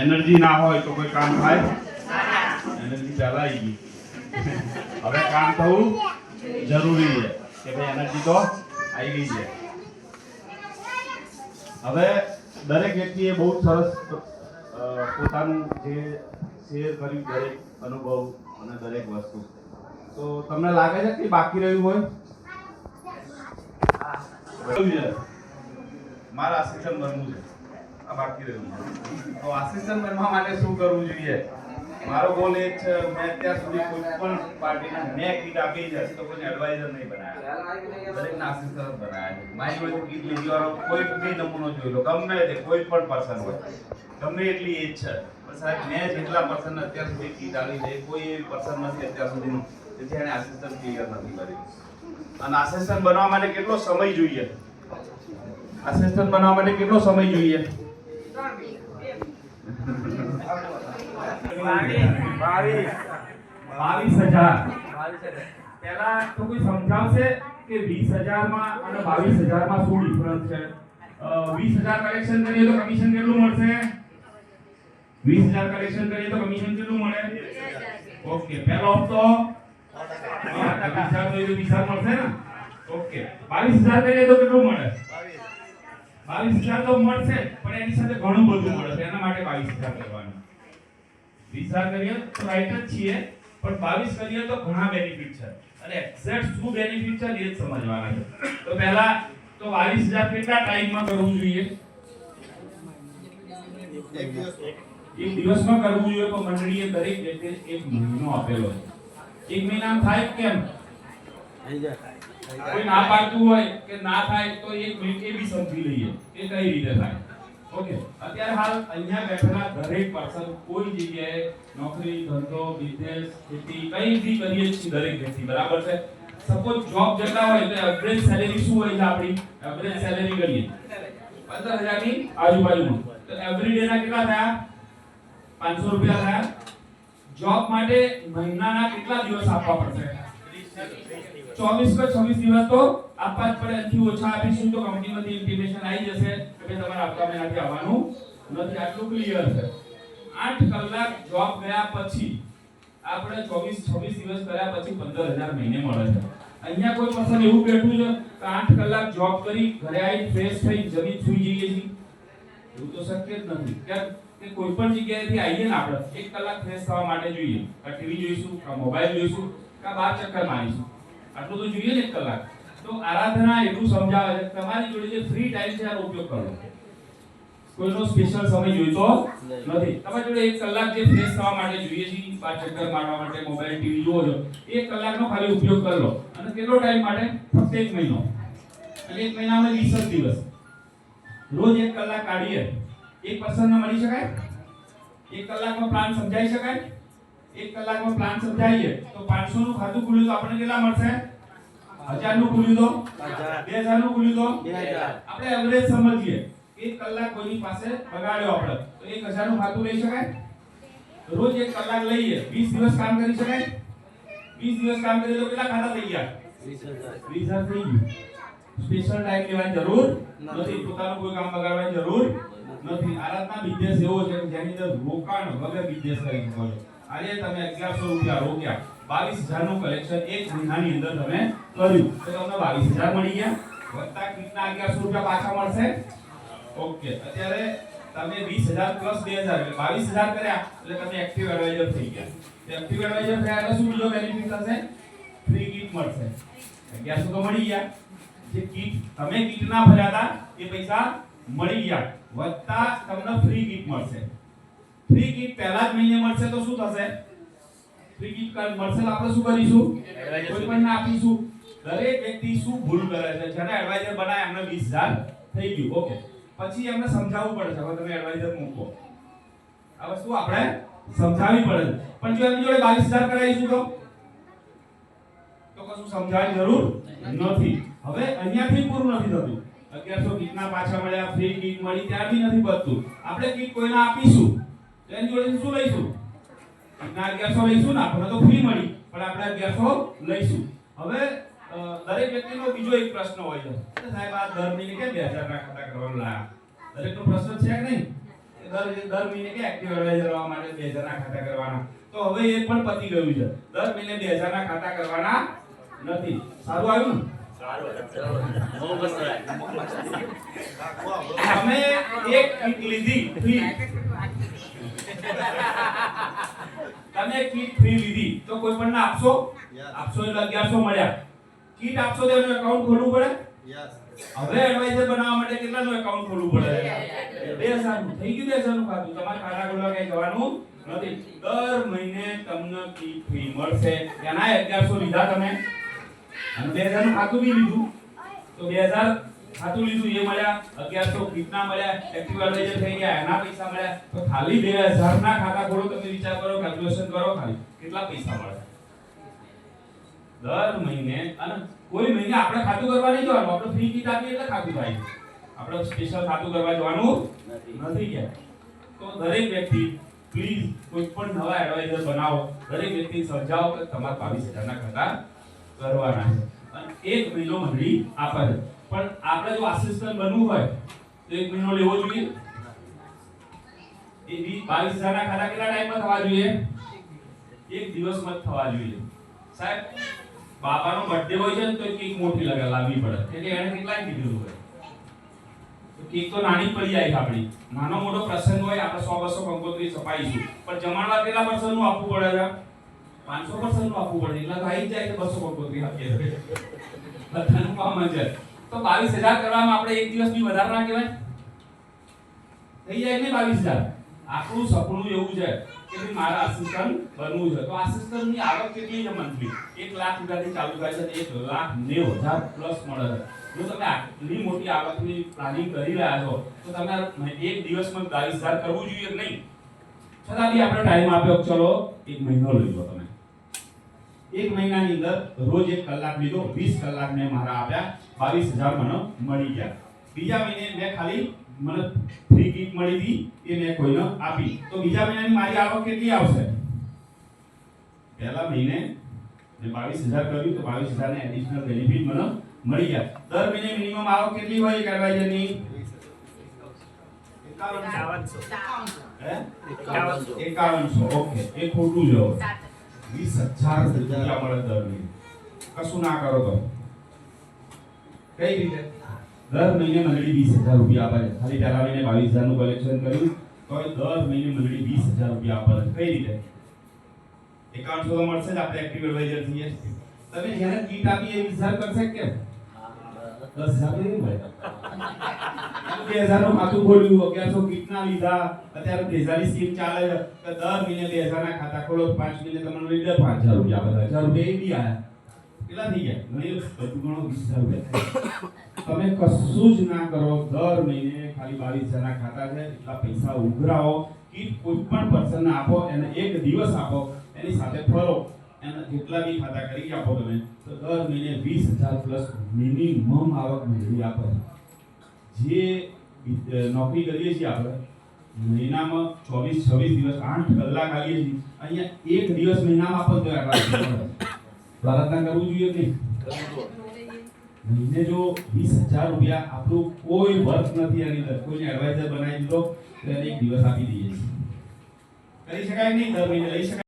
Energy ના હોય તો કોઈ કામ થાય? એનર્જી પહેલા આવી ગઈ. હવે કામ થવું જરૂરી છે કે ભાઈ એનર્જી તો આવી ગઈ છે. હવે દરેક વ્યક્તિએ બહુ સરસ પોતાનું જે શેર કર્યું દરેક અનુભવ અને દરેક વસ્તુ. તો તમને લાગે છે કે બાકી રહ્યું હોય? મારા શિક્ષણ બનવું છે. બાકી રહ્યું તો આસિસ્ટન્ટ બનવા માટે શું કરવું જોઈએ? મારો ગોલ એ છે, મેં અત્યાર સુધી કોઈ પણ પાર્ટીના મેં કીટ આપી છે, તો કોઈ એડવાઇઝર નહીં બનાવ્યા દરેકના આસિસ્ટન્ટ બનાવ્યા મારી જોડે કીટ લીધી વાળો કોઈ બી નમૂનો જોઈ લો. ગમે તે કોઈ પણ પર્સન હોય. ગમે એટલી એજ છે. પણ સાહેબ, મેં જેટલા પર્સન અત્યાર સુધી કીટ આપી છે કોઈ એવી પર્સન નથી અત્યાર સુધીનું તેથી એને આસિસ્ટન્ટ ક્લિયર નથી કરી અને આસિસ્ટન્ટ બનવા માટે કેટલો સમય જોઈએ? આસિસ્ટન્ટ બનવા માટે કેટલો સમય જોઈએ? બાવીસ હજાર. પહેલા તો કોઈ સમજાવશે કે વીસ હજારમાં અને બાવીસ હજારમાં શું ડિફરન્સ છે? વીસ હજાર કલેક્શન કરીએ તો કમિશન કેટલું મળશે? વીસ હજાર કલેક્શન કરીએ તો કમિશન કેટલું મળે? ઓકે, પહેલો હપ્તો. હજાર તો હજાર મળશે ઓકે, બાવીસ હજાર કરીએ તો કેટલું મળે? બાવીસ હજાર તો મળશે જ, પણ એની સાથે ઘણું બધું મળે છે એના માટે બાવીસ હજાર કરવાનું વીસ હજાર કરીએ તો રાઈટ જ છીએ પણ બાવીસ કરીએ તો ઘણા બેનિફિટ છે. અને એક્ઝેક્ટ શું બેનિફિટ છે એ જ સમજવાના છે. તો પહેલા તો બાવીસ હજાર કેટલા ટાઈમમાં કરવું જોઈએ? એક દિવસમાં કરવું જોઈએ તો મંડળીએ દરેક વ્યક્તિએ એક મહિનો આપેલો છે. એક મહિનામાં થાય કેમ? કોઈ ના પાડતું હોય કે ના થાય તો એક મિનિટ એ બી સમજી લઈએ. કે કઈ રીતે થાય? ઓકે અત્યારે હાલ અહીંયા બેઠેલા દરેક પર્સન કોઈ જગ્યાએ નોકરી, ધંધો બિઝનેસ ખેતી કઈ બી કરીએ છીએ દરેક વ્યક્તિ, બરાબર છે? સપોઝ જોબ જતા હોય તો એવરેજ સેલેરી શું હોય છે આપણી? એવરેજ સેલેરી કરીએ. 15000 ની આજુબાજુમાં. તો એવરી ડે ના કેટલા થયા? 500 રૂપિયા થયા. જોબ માટે મહિનાના કેટલા દિવસ આપવા પડશે? ચોવીસ કે છવ્વીસ દિવસ તો આપવા જ પડે. એનાથી ઓછા આપીશું તો કંપનીમાંથી ઇન્ટિમેશન આવી જશે? કે ભાઈ તમારે આપતા મહિનાથી આવવાનું નથી. આટલું ક્લિયર છે. આઠ કલાક જોબ ગયા પછી આપણે ચોવીસ છવ્વીસ દિવસ કર્યા પછી પંદર મહિને મળે છે. અહીંયા કોઈ પર્સન એવું બેઠું છે કે આઠ કલાક જોબ કરી, ઘરે આવી ફ્રેશ થઈ જમી સુઈ જઈએ છીએ. એવું તો શક્ય જ નથી. કેમ કે કોઈ પણ જગ્યાએથી આવીએ ને આપણે, એક કલાક ફ્રેશ થવા માટે જોઈએ. ટીવી જોઈશું મોબાઈલ જોઈશું કાં બાર ચક્કર મારીશું. આટલું તો જોઈએ ને એક કલાક. તો આરાધના એટલું સમજાવે છે. તમારી જોડે જે ફ્રી ટાઈમ છે એનો ઉપયોગ કરો. કોઈનો સ્પેશિયલ સમય જોઈતો નથી. તમારી જોડે એક કલાક જે ફ્રેશ થવા માટે જોઈએ છે બાર ચક્કર મારવા માટે મોબાઈલ ટીવી જુઓ છો એક કલાકનો ખાલી ઉપયોગ કરી લો. અને કેટલો ટાઈમ માટે? ફક્ત એક મહિનો. અને એક મહિનામાં 20 જ દિવસ. રોજ એક કલાક કાઢીએ. એક પર્સનને મળી શકાય? એક કલાકનો પ્લાન સમજાઈ શકાય? એક કલાકમાં પ્લાન સમજાવીએ. તો 500 નું ખાતું ખુલ્યું તો આપણને કેટલા મળશે? 1000 નું ખુલ્યું તો? 2000 નું ખુલ્યું તો? આપણે એવરેજ સમજીએ. એક કલાક કોઈની પાસે બગાડ્યો આપણે તો 1000 નું ખાતું લઈ શકાય? રોજ એક કલાક લઈએ. 20 દિવસ કામ કરી શકાય? 20 દિવસ કામ કરીએ તો કેટલા ખાતા થઈ ગયા? 20000 થઈ ગયું. સ્પેશિયલ ટાઈમ લેવાની જરૂર નથી. પોતાનું કોઈ કામ બગાડવાની જરૂર નથી. આરાધના બિઝનેસ એવો છે કે જેની અંદર રોકાણ વગર બિઝનેસ કરી શકો છો આજે તમે 1100 રૂપિયા રોક્યા. 22000 નું કલેક્શન એક મહિનાની અંદર તમે કર્યું. તો તમને બાવીસ હજાર મળી ગયા. વત્તા કિટના 1100 રૂપિયા પાછા મળશે. ઓકે, અત્યારે તમે વીસ હજાર પ્લસ 2000 એટલે 22000 કર્યા, એટલે તમે એક્ટિવ એડવાઇઝર થઈ ગયા. એક્ટિવ એડવાઇઝર થયા એટલે શું બીજો બેનિફિટ થશે? ફ્રી કીટ મળશે. 1100 તો મળી ગયા. જે કીટ તમે કીટ ના ભર્યા હતા, એ પૈસા મળી ગયા. વત્તા તમને ફ્રી કીટ મળશે. ફ્રી ગિફ્ટ પહેલા જ મહિને મળશે તો શું થશે? ફ્રી કીટ મળશે તો આપણે શું કરીશું? કોઈ પણ આપીશું. દરેક વ્યક્તિ શું ભૂલ કરે છે? જેને એડવાઇઝર બનાય એમને 20000 થઈ ગયું. ઓકે પછી એમને સમજાવવું પડે છે. હવે તમે એડવાઇઝર મૂકો. આ વસ્તુ આપણે સમજાવવી પડે પણ જો એમની જોડે 22000 કરાવીશું તો? તો કશું સમજાવવાની જરૂર નથી. હવે અહીંયાથી પૂરું નથી થતું. 1100 કીટના પાછા મળ્યા. ફ્રી કીટ મળી ત્યાં બી નથી બચતું. આપણે કીટ કોઈને આપીશું? તો એની જોડે શું લઈશું? ના અગિયારસો લઈશું ને આપણને તો ફ્રી મળી પણ આપણે 1100 લઈશું. હવે દરેક વ્યક્તિનો બીજો એક પ્રશ્ન હોય છે. સાહેબ આ દર મહિને કેમ 2000 ના ખાતા કરવાનું લાયા? દરેકનો પ્રશ્ન છે કે નહીં? દર દર મહિને કે એક્ટિવ એડવાઇઝર માટે 2000 ના ખાતા કરવાના. તો હવે એ પણ પતી ગયું છે. દર મહિને 2000 ના ખાતા કરવાના નથી. સારું આવ્યું ને? તમે એક લીધી તમે કીટ ફ્રી લીધી તો કોઈ પણ ના આપશો આપશો એટલે 1100 મળ્યા. કીટ આપશો તો એનું એકાઉન્ટ ખોલવું પડે? હવે એડવાઇઝર બનાવવા માટે કેટલાનું એકાઉન્ટ ખોલવું પડે? 2000 નું થઈ ગયું 2000 નું ખાતું. તમારે ખાતા ખોલવા કઈ જવાનું નથી. દર મહિને તમને કીટ ફ્રી મળશે. એના 1100 લીધા તમે. અને 2000 નું ખાતું બી લીધું. તો 2000 ખાતું લીધું એ મળ્યા 1100 કીટના મળ્યા એક્ટિવ એડવાઇઝર થઈ ગયા એના પૈસા મળ્યા. તો ખાલી 2000 ના ખાતા ખોલો તમે વિચાર કરો કેલ્ક્યુલેશન કરો ખાલી કેટલા પૈસા મળે દર મહિને અને કોઈ મહિને આપણે ખાતું કરવા નહીં જવાનું આપણે ફ્રી કીટ આપીએ એટલે ખાતું થાય આપણે સ્પેશિયલ ખાતું કરવા જવાનું નથી. ગયા. તો દરેક વ્યક્તિ પ્લીઝ કોઈ પણ નવા એડવાઇઝર બનાવો. દરેક વ્યક્તિ સમજાવો કે તમારા બાવીસ હજારના ખાતા કરવાના છે. અને એક મહિનો મંડળી આપે પણ આપણે જો આસિસ્ટન્ટ બનવું હોય, તો એક મહિનો લેવો જોઈએ. એ બી બાવીસ હજારના ખાતા કેટલા ટાઈમમાં થવા જોઈએ? એક દિવસમાં જ થવા જોઈએ. સાહેબ બાપાનો બર્થડે હોય છે ને તો કેક મોટી લગા લાવવી પડે. એટલે એને કેટલા કીધું હોય. તો કેક તો નાની પડી જાય આપણી. નાનો મોટો પ્રસંગ હોય, આપણે સો બસો કંકોત્રી છપાઈશું પણ જમણવાર કેટલા પર્સન્ટનું આપવું પડે છે? પાંચસો પર્સન્ટનું આપવું પડે. એટલે તો આવી જાય કે બસો કંકોત્રી આપીએ બધાનું કામ જ છે. તો બાવીસ કરવામાં આપણે એક દિવસ બી વધારે ના કહેવાય. થઈ જાય ને બાવીસ આપણું સપનું એવું છે કે મારે આસિસ્ટન્ટ બનવું છે. તો આસિસ્ટન્ટની આવક કેટલી છે મંથલી એક લાખ રૂપિયાથી ચાલુ થાય છે એક લાખ નેવ હજાર પ્લસ મળે છે. જો તમે આટલી મોટી આવકની પ્લાનિંગ કરી રહ્યા છો, તો તમે એક દિવસમાં બાવીસ હજાર કરવું જોઈએ કે નહીં? છતાં બી આપણે ટાઈમ આપ્યો. ચલો, એક મહિનો લઈ લો તમે. એક મહિનાની અંદર રોજ એક કલાક લીધો વીસ કલાક મેં મારા આપ્યા 22000 મને મળી ગયા. બીજા મહિને મેં ખાલી મને ફ્રી કિટ મળી હતી એ મેં કોઈને આપી. તો બીજા મહિનાની મારી આવક કેટલી આવશે? પહેલા મહિને મેં 22000 કર્યું તો બાવીસ હજારને એડિશનલ બેનિફિટ મને મળી ગયા. દર મહિને મિનિમમ આવક કેટલી હોય એક એડવાઇઝરની 5100 હે? 5100 ઓકે. એ ખોટું હવે. વીસ હજાર રૂપિયા મળે દર મહિને કશું ના કરો તો કઈ રીતે? દર મહિને મંડળી વીસ હજાર રૂપિયા આપે છે. ખાલી પહેલા મહિને બાવીસ હજારનું કલેક્શન કર્યું તો દર મહિને મંડળી વીસ હજાર રૂપિયા આપે છે. કઈ રીતે? એકાઉન્ટ તો મળશે જ આપણે એક્ટિવ એડવાઇઝર છીએ. તમે જેને કીટ આપી એ વીસ કરશે કે દસ હજાર નહીં મળે. બે હજાર કીટના લીધા. અત્યારે ત્રેઝાની સ્કીમ ચાલે દર મહિને બે હજાર ખાતા ખોલો, પાંચ મહિને તમને જાય પાંચ હજાર કેટલા થઈ ગયા? ઘણી બધું રૂપિયા તમે કશું જ ના કરો. દર મહિને ખાલી બાવીસ હજાર ના ખાતા છે. એટલા પૈસા ઉઘરાવો. કીટ કોઈ પણ પર્સન આપો, એને એક દિવસ આપો, એની સાથે ફરો. એના જેટલા બી ખાતા કરી આપો તમે, તો દર મહિને વીસ હજાર પ્લસ મિનિમમ આવક મેળવી આપો. જે નોકરી કરીએ છીએ આપણે, મહિનામાં ચોવીસ, છવ્વીસ દિવસ, આઠ કલાક આવીએ છીએ, અહીંયા એક દિવસ મહિનામાં પણ પ્રાર્થના કરવું જોઈએ કે મહિને જો વીસ હજાર રૂપિયા આપણું કોઈ વર્ક નથી એની અંદર, કોઈને એડવાઇઝર બનાવી દીધો તો એને એક દિવસ આપી દઈએ છીએ. કરી શકાય નહીં? દર મહિને લઈ શકાય.